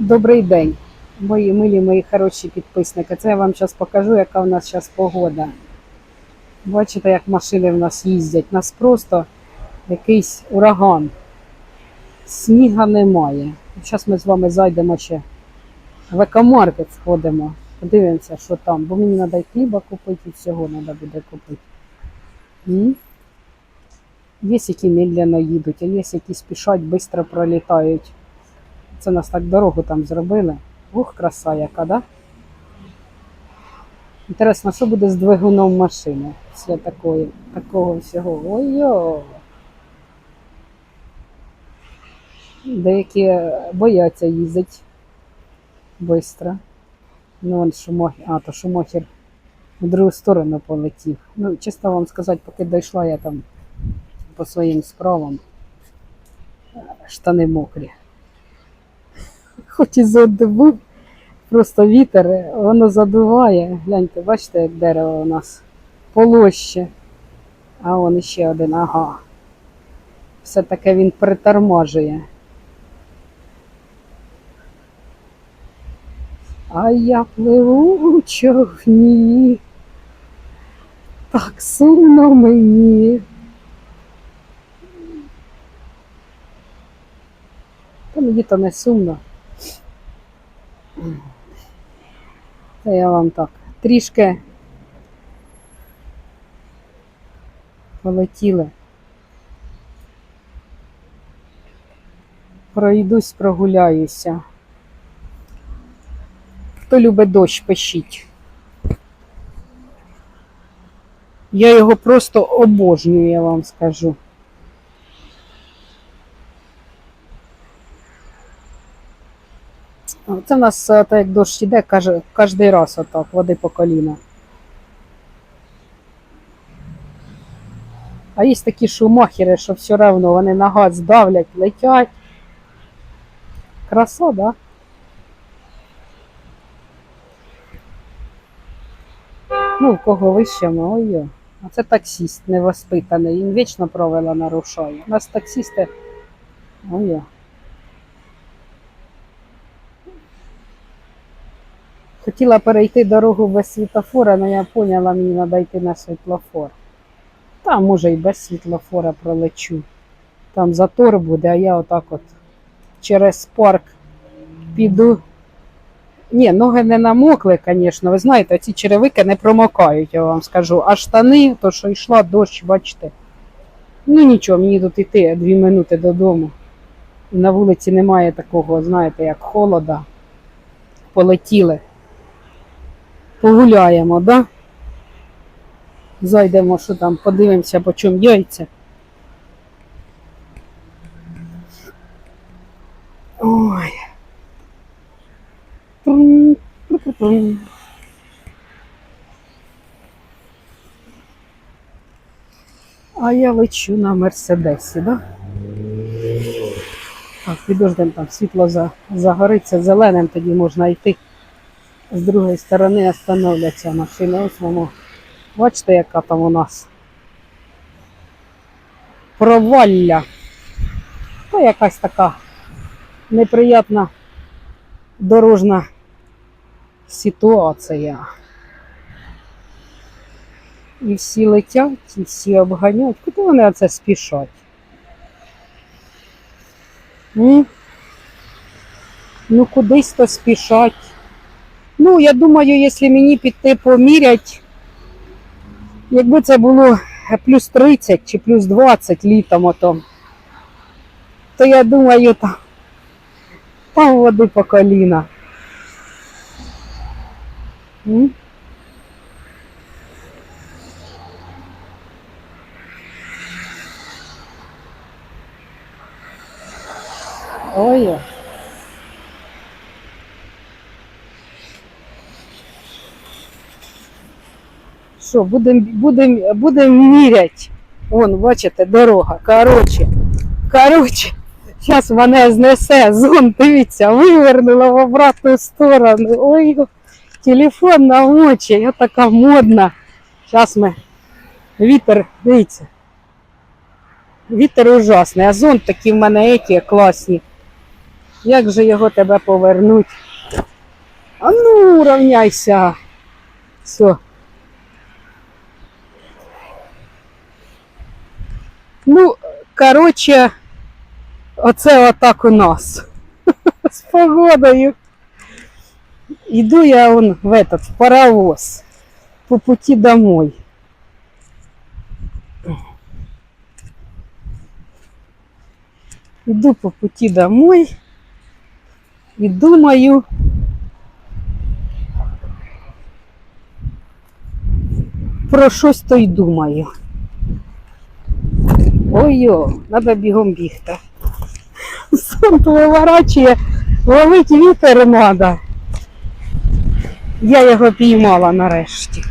Добрий день, мої милі, мої хороші підписники. Це я вам зараз покажу, яка в нас зараз погода. Бачите, як машини в нас їздять. У нас просто якийсь ураган. Сніга немає. Зараз ми з вами зайдемо ще в екомаркет сходимо. Подивимося, що там. Бо мені треба хліба купити, і всього треба буде купити. М? Є, які медленно їдуть, а є, які спішать, швидко пролітають. Це нас так дорогу там зробили. Ух, краса яка, да? Інтересно, що буде з двигуном машини після такої, такого всього. Ой-йо! Деякі бояться їздити швидко. Ну, он шумахер, а, то шумахер в другу сторону полетів. Ну, чесно вам сказати, поки дійшла я там по своїм справам, штани мокрі хоч і задув, просто вітер, воно задуває. Гляньте, бачите, як дерево у нас полоще. А он ще один, ага. Все таке він притормажує. А я пливу у човні. Так сумно мені. Та мені то не сумно. Це я вам так трішки полетіли. Пройдусь, прогуляюся. Хто любить дощ, пишіть. Я його просто обожнюю, я вам скажу. Це в нас е, так як дощ іде, кожен раз отак, води по коліна. А є такі шумахери, що все одно вони на газ давлять, летять. Краса, да? Ну, в кого вище, ну ой. А це таксіст невоспитаний, він вічно правила нарушає. У нас таксісти. Ой. Хотіла перейти дорогу без світлофора, але я поняла, мені треба йти на світлофор. Та може і без світлофора пролечу. Там затор буде, а я отак от через парк піду. Ні, ноги не намокли, звісно. Ви знаєте, ці черевики не промокають, я вам скажу. А штани, то що йшла дощ, бачите. Ну нічого, мені тут йти дві минути додому. На вулиці немає такого, знаєте, як холода. Полетіли. Погуляємо, да? Зайдемо, що там, подивимося, по чому яйця. Ой. А я лечу на Мерседесі, да? Так, підождемо там світло за, загориться зеленим, тоді можна йти. З другої сторони остановляться машини. Ось воно. Бачите, яка там у нас провалля. Та якась така неприятна дорожна ситуація. І всі летять, і всі обганяють. Куди вони оце спішать? М? Ну, кудись то спішать. Ну, я думаю, якщо мені піти помірять, якби це було плюс 30 чи плюс 20 літом, ото, то я думаю, там, там води по коліна. М? Ой. Що, будемо будем, будем міряти. Вон, бачите, дорога. Коротше, коротше, зараз мене знесе зон, дивіться, вивернула в обратну сторону. Ой, телефон на очі, я така модна. Зараз ми вітер, дивіться. Вітер ужасний, а зонт такі в мене які класні. Як же його тебе повернуть? А ну, рівняйся. Все. Ну, коротше, оце отак у нас. З погодою. Іду я вон в этот в паровоз по пути домой. Иду по пути домой и думаю, про щось то й думаю. Ой-йо, треба бігом бігти. Сон виворачує, ловить вітер треба. Я його піймала нарешті.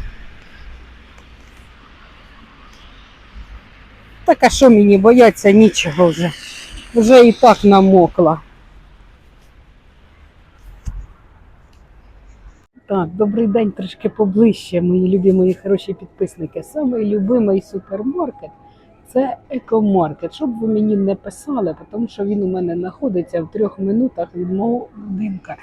Так а що мені бояться нічого вже. Вже і так намокла. Так, добрий день трішки поближче, мої любі мої хороші підписники. Самий любимий супермаркет це екомаркет. Щоб ви мені не писали, тому що він у мене знаходиться в трьох минутах від мого будинка.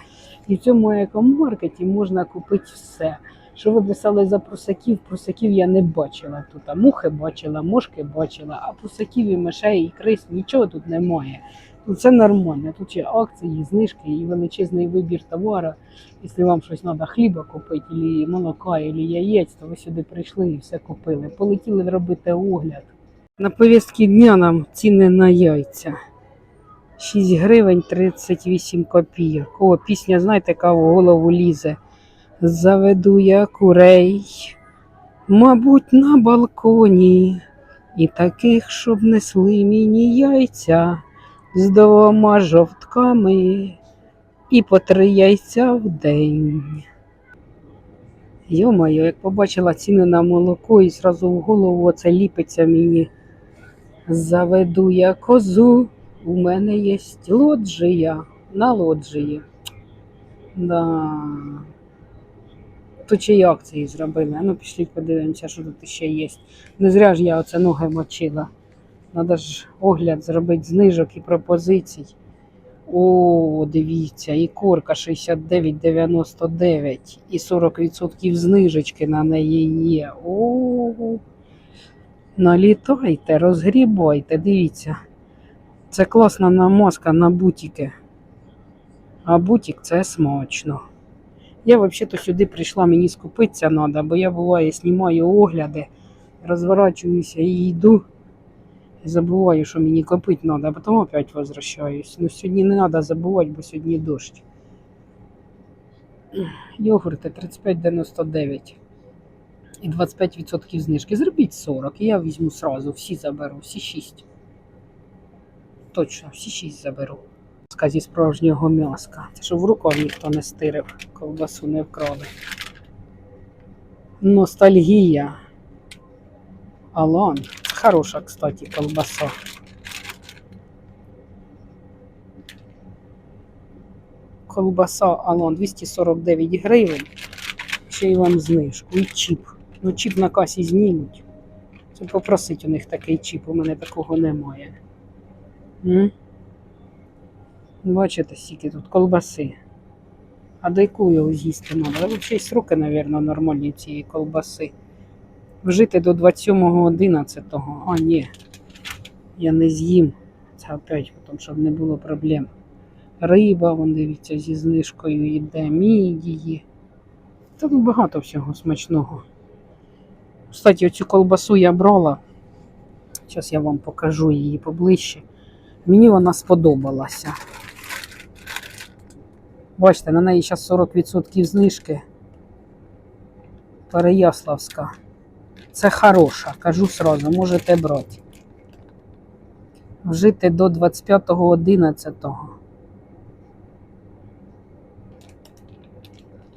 І в цьому екомаркеті можна купити все. Що ви писали за прусаків? Прусаків я не бачила тут. А мухи бачила, мошки бачила, а прусаків і мишей, і крис нічого тут немає. Ну, це нормально. Тут є акції, знижки і величезний вибір товару. Якщо вам щось треба хліба купити, або молока, або яєць, то ви сюди прийшли і все купили. Полетіли робити огляд. На повістки дня нам ціни на яйця. 6 гривень 38 копійок. О, пісня, знаєте, яка в голову лізе. Заведу я курей, мабуть, на балконі. І таких, щоб несли мені яйця з двома жовтками і по три яйця в день. Йо-моє, як побачила ціни на молоко і зразу в голову це ліпиться мені. Заведу я козу, у мене є лоджія на лоджії. Да. Ще й акції зробили. Ну, пішли подивимося, що тут ще є. Не зря ж я оце ноги мочила. Надо ж огляд зробити знижок і пропозицій. О, дивіться, і корка 69,99 і 40% знижечки на неї є. О, налітайте, розгрібайте, дивіться. Це класна намазка на бутики. А бутик це смачно. Я взагалі-то сюди прийшла, мені скупитися треба, бо я буває, знімаю огляди, розворачуюся і йду. Забуваю, що мені купити треба, а потім опять возвращаюсь. Ну, сьогодні не треба забувати, бо сьогодні дощ. Йогурти 35,99 і 25% знижки. Зробіть 40, і я візьму сразу, всі заберу, всі 6. Точно, всі 6 заберу. Ковбаска зі справжнього м'яска. Це що в руках ніхто не стирив, ковбасу не вкрали. Ностальгія. Алан. Хороша, кстати, колбаса. Колбаса Алан 249 гривень. Ще й вам знижку. І чіп. Ну, чіп на касі знімуть. Це попросить у них такий чіп, у мене такого немає. М? Бачите, скільки тут колбаси. А до яку його з'їсти треба? Взагалі сроки, мабуть, нормальні цієї колбаси. Вжити до 27.11. А, ні. Я не з'їм. Це опять, тому щоб не було проблем. Риба, вон дивіться, зі знижкою йде, мідії. Та тут багато всього смачного. Кстати, оцю колбасу я брала. Зараз я вам покажу її поближче. Мені вона сподобалася. Бачите, на неї зараз 40% знижки. Переяславська. Це хороша, кажу сразу, можете брати. Вжити до 25.11.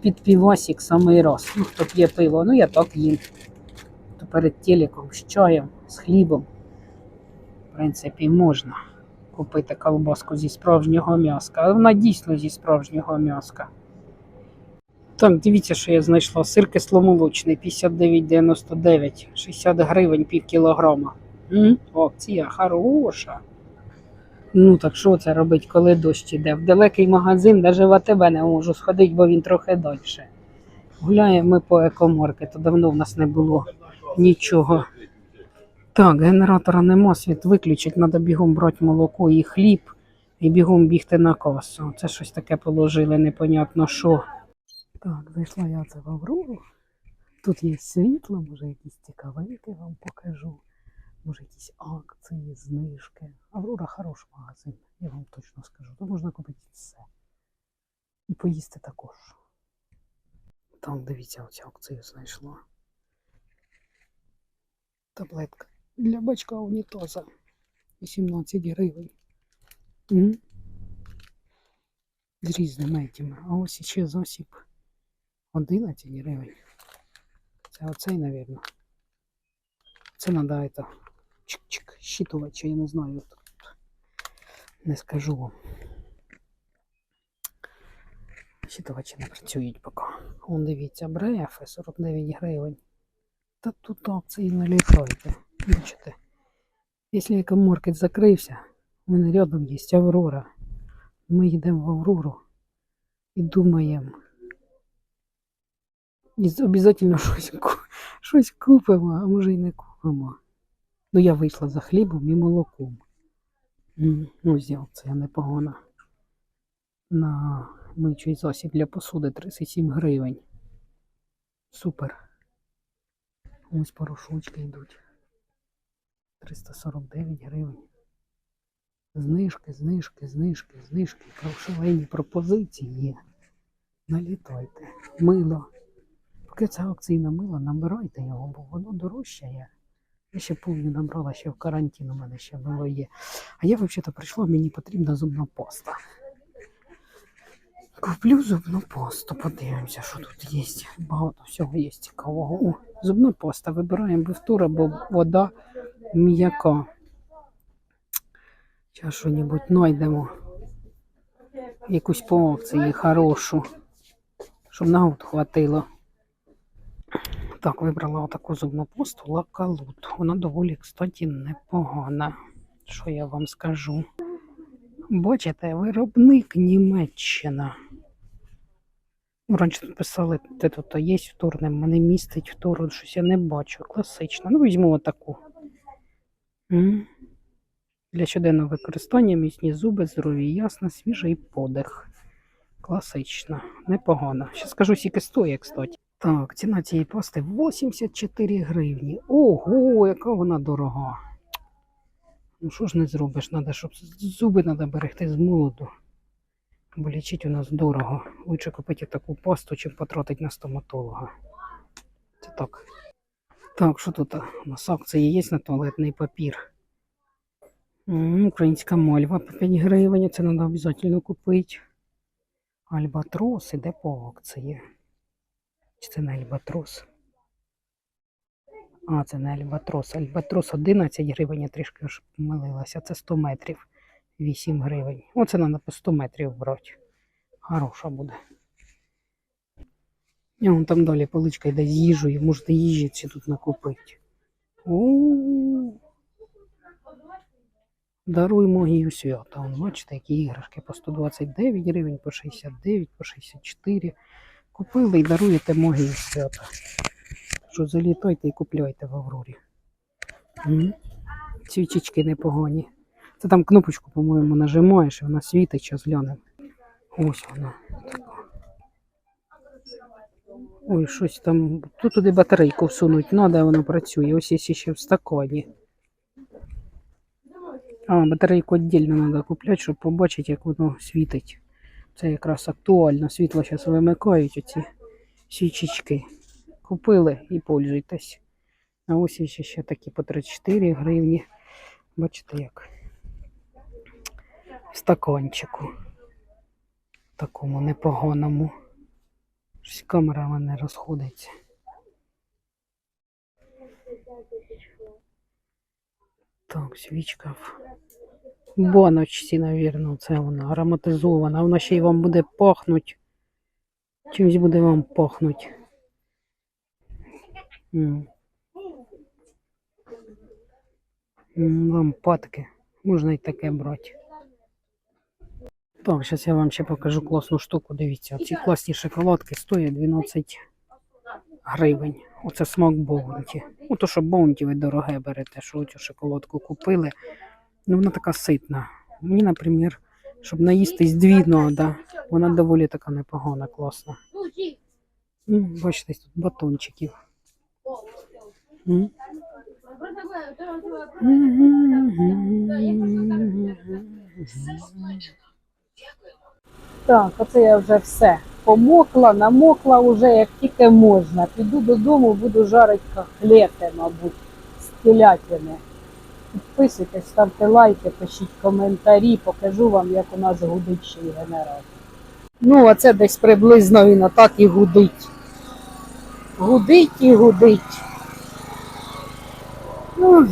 Під півасік самий раз. Ну, хто п'є пиво, ну я так їм. То перед телеком з чаєм, з хлібом. В принципі, можна купити колбаску зі справжнього м'яска. Вона дійсно зі справжнього м'яска. Так, дивіться, що я знайшла. Сир кисломолочний 59,99, 60 гривень пів кілограма. М? Акція хороша. Ну так що це робить, коли дощ іде? В далекий магазин, навіть в АТБ не можу сходити, бо він трохи далі. Гуляємо ми по екомаркету, давно в нас не було нічого. Так, генератора нема, світ виключить, треба бігом брати молоко і хліб і бігом бігти на касу. Це щось таке положили, непонятно що. Так, зайшла я це в Аврору. Тут є світло, може якісь цікавинки вам покажу. Може якісь акції, знижки. Аврора хороший магазин, я вам точно скажу. Тут можна купити все. І поїсти також. Там, дивіться, оцю акцію знайшла. Таблетка для бачка унітаза. 18 гривень. З різними етими. А ось ще засіб 11 гривень. Це оцей, напевно. Це треба это, чик-чик, щитувати, чи я не знаю. Не скажу вам. Щитувачі не працюють поки. Вон дивіться, брефи 49 гривень. Та тут акції не літайте. Бачите. Якщо екомаркет закрився, у мене рядом є Аврора. Ми йдемо в Аврору і думаємо. І обов'язково щось, щось купимо, а може й не купимо. Ну, я вийшла за хлібом і молоком. Ну, взяв це непогано. На миючий засіб для посуди 37 гривень. Супер. Ось порошочки йдуть. 349 гривень. Знижки, знижки, знижки, знижки. Шалені пропозиції є. Налітайте. Мило. Поки це акційне мило, набирайте його, бо воно дорожчає. Я ще повні набрала, ще в карантин у мене ще мило є. А я взагалі прийшла, мені потрібна зубна паста. Куплю зубну пасту, подивимося, що тут є. Багато всього є цікавого. О, зубна паста. Вибираємо бифтура, бо вода м'яка. Зараз що-небудь знайдемо. Якусь по акції хорошу, щоб на год хватило. Так, вибрала отаку зубну пасту лакалут. Вона доволі, кстати, непогана. Що я вам скажу? Бачите, виробник Німеччина. Раніше тут писали, де тут є вторне, мене містить втору, щось я не бачу. Класично. Ну, візьму отаку. Для щоденного використання міцні зуби, здорові ясно, свіжий подих. Класично, непогано. Ще скажу, скільки стоїть, кстати. Так, ціна цієї пасти 84 гривні. Ого, яка вона дорога. Ну що ж не зробиш? Надо, щоб зуби треба берегти з молоду. Бо лічить у нас дорого. Лучше купити таку пасту, чим потратити на стоматолога. Це так. Так, що тут у нас акції є на туалетний папір. Українська мальва по 5 гривень. Це треба обов'язково купити. Альбатрос іде по акції. Чи це не альбатрос? А, це не альбатрос. Альбатрос 11 гривень, я трішки вже помилилася. Це 100 метрів. 8 гривень. Оце треба по 100 метрів брати. Хороша буде. А вон там далі поличка йде з їжею, можете їжі ці тут накупити. О, Даруй магію свята. Бачите, які іграшки по 129 гривень, по 69, по 64. Купили і даруєте магію свята. Що залітайте і купляйте в Аврорі. М? Свічечки непогані. Це там кнопочку, по-моєму, нажимаєш, і вона світить, час глянемо. Ось вона. Ой, щось там. Тут туди батарейку всунуть, треба, воно працює. Ось є ще в стакані. А, батарейку віддільно треба купляти, щоб побачити, як воно світить. Це якраз актуально. Світло зараз вимикають оці свічечки. Купили і пользуйтесь. А ось ще, ще такі по 34 гривні. Бачите, як в стаканчику. Такому непоганому. Щось камера в мене розходиться. Так, свічка баночці, навірно, це вона ароматизована. Вона ще й вам буде пахнуть. Чимось буде вам пахнуть. Лампадки. Можна і таке брати. Так, зараз я вам ще покажу класну штуку. Дивіться, ці класні шоколадки стоять 12 гривень. Оце смак Боунті. Ну, то, що Боунті ви дороге берете, що цю шоколадку купили. Ну, вона така ситна. Мені, наприклад, щоб наїстись дві да, вона доволі така непогана, класна. М, Бачите, тут батончиків. Так, оце я вже все. Помокла, намокла вже як тільки можна. Піду додому, буду жарити котлети, мабуть, з телятини. Підписуйтесь, ставте лайки, пишіть коментарі, покажу вам, як у нас гудить ще й генератор. Ну, а це десь приблизно він отак і гудить. Гудить і гудить. Ну,